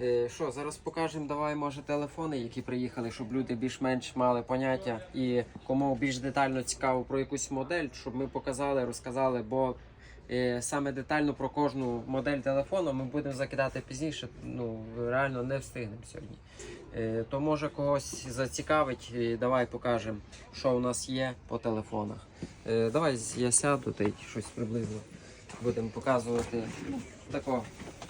Е, Що, зараз покажемо, давай, може, телефони, які приїхали, щоб люди більш-менш мали поняття і кому більш детально цікаво про якусь модель, щоб ми показали, розказали, бо е, саме детально про кожну модель телефону ми будемо закидати пізніше. Ну, реально не встигнемо сьогодні. Е, то може когось зацікавить, е, давай покажемо, що у нас є по телефонах. Е, давай я сяду та щось приблизно будемо показувати. Ну, тако,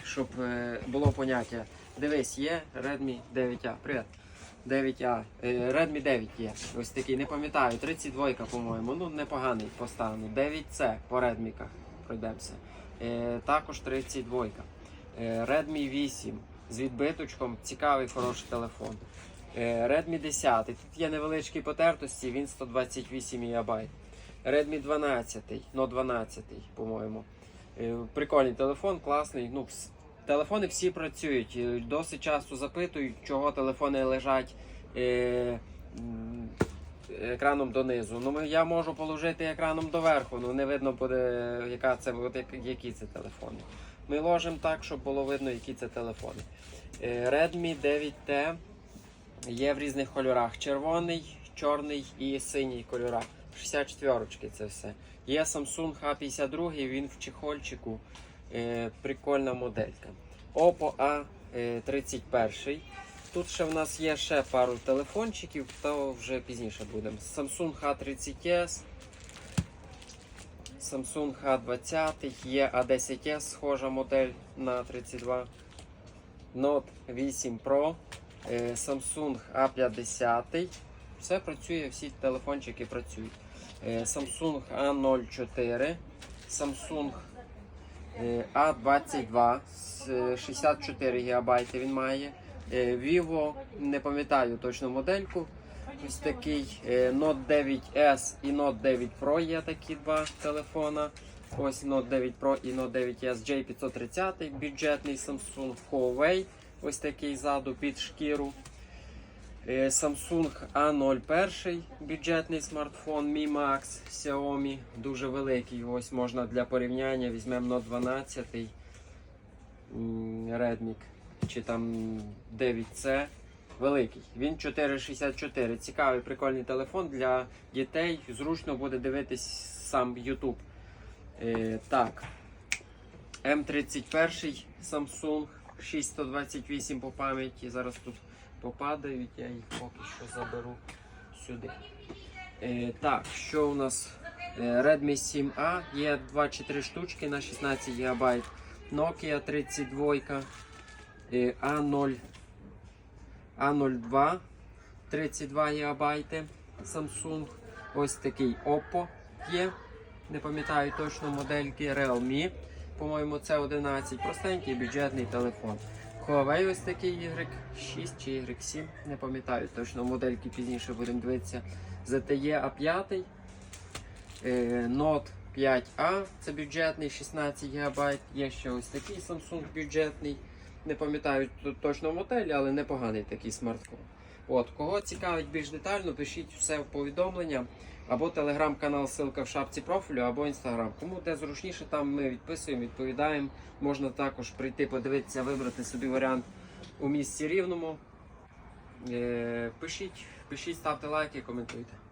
щоб е, було поняття. Дивись, є Redmi 9A. Привіт. 9A. Е, Redmi 9 є. Ось такий, не пам'ятаю, 32, по-моєму. Ну, непоганий по стану. 9C по пройдемося. Е, також 32. Е, Redmi 8 з відбиточком. Цікавий, хороший телефон. Е, Redmi 10. Тут є невеличкі потертості, він 128 ГБ. Redmi 12, no 12, по-моєму. Е, Прикольний телефон, класний. Ну, телефони всі працюють. Е, Досить часто запитують, чого телефони лежать е, екраном донизу. Ну, я можу положити екраном доверху, ну не видно буде, яка це, от, які це телефони. Ми ложимо так, щоб було видно, які це телефони. Е, Redmi 9T є в різних кольорах: червоний, чорний і синій кольорах. 64 це все. Є Samsung A52, він в чехольчику. Е, прикольна моделька. Oppo A31. Тут ще в нас є ще пару телефончиків, то вже пізніше будемо. Samsung A30s, Samsung A20, є A10s, схожа модель на 32. Note 8 Pro, е, Samsung A50. Все працює, всі телефончики працюють. Е, Samsung A04, Samsung е, A22 е, 64 ГБ він має. Е, Vivo, не пам'ятаю точно модельку. Ось такий е, Note 9S і Note 9 Pro є такі два телефона. Ось Note 9 Pro і Note 9S J530, бюджетний Samsung Huawei. Ось такий ззаду під шкіру. Е, Samsung A01, бюджетний смартфон Mi Max Xiaomi, дуже великий. Ось можна для порівняння. Візьмемо Note 12, Redmi чи там 9C. Великий. Він 4,64. Цікавий, прикольний телефон для дітей. Зручно буде дивитись сам YouTube. Е, так. М31 Samsung 6128 по пам'яті. Зараз тут попадають, я їх поки що заберу сюди. Е, так, що у нас? Е, Redmi 7A є 2 чи 3 штучки на 16 ГБ. Nokia 32, е, A0, A02 32 ГБ. Samsung. Ось такий Oppo є. Не пам'ятаю точно модельки Realme. По-моєму, це 11. Простенький бюджетний телефон. Huawei ось такий Y6 чи Y7, не пам'ятаю точно модельки пізніше будемо дивитися. ZTE A5, е, Note 5A, це бюджетний 16 ГБ. Є ще ось такий Samsung бюджетний. Не пам'ятаю точно модель, але непоганий такий смартфон. От, кого цікавить більш детально, пишіть все в повідомлення. Або телеграм-канал, ссылка в шапці профілю, або інстаграм. Кому де зручніше, там ми відписуємо, відповідаємо. Можна також прийти, подивитися, вибрати собі варіант у місці рівному. Е, пишіть, пишіть, ставте лайки, коментуйте.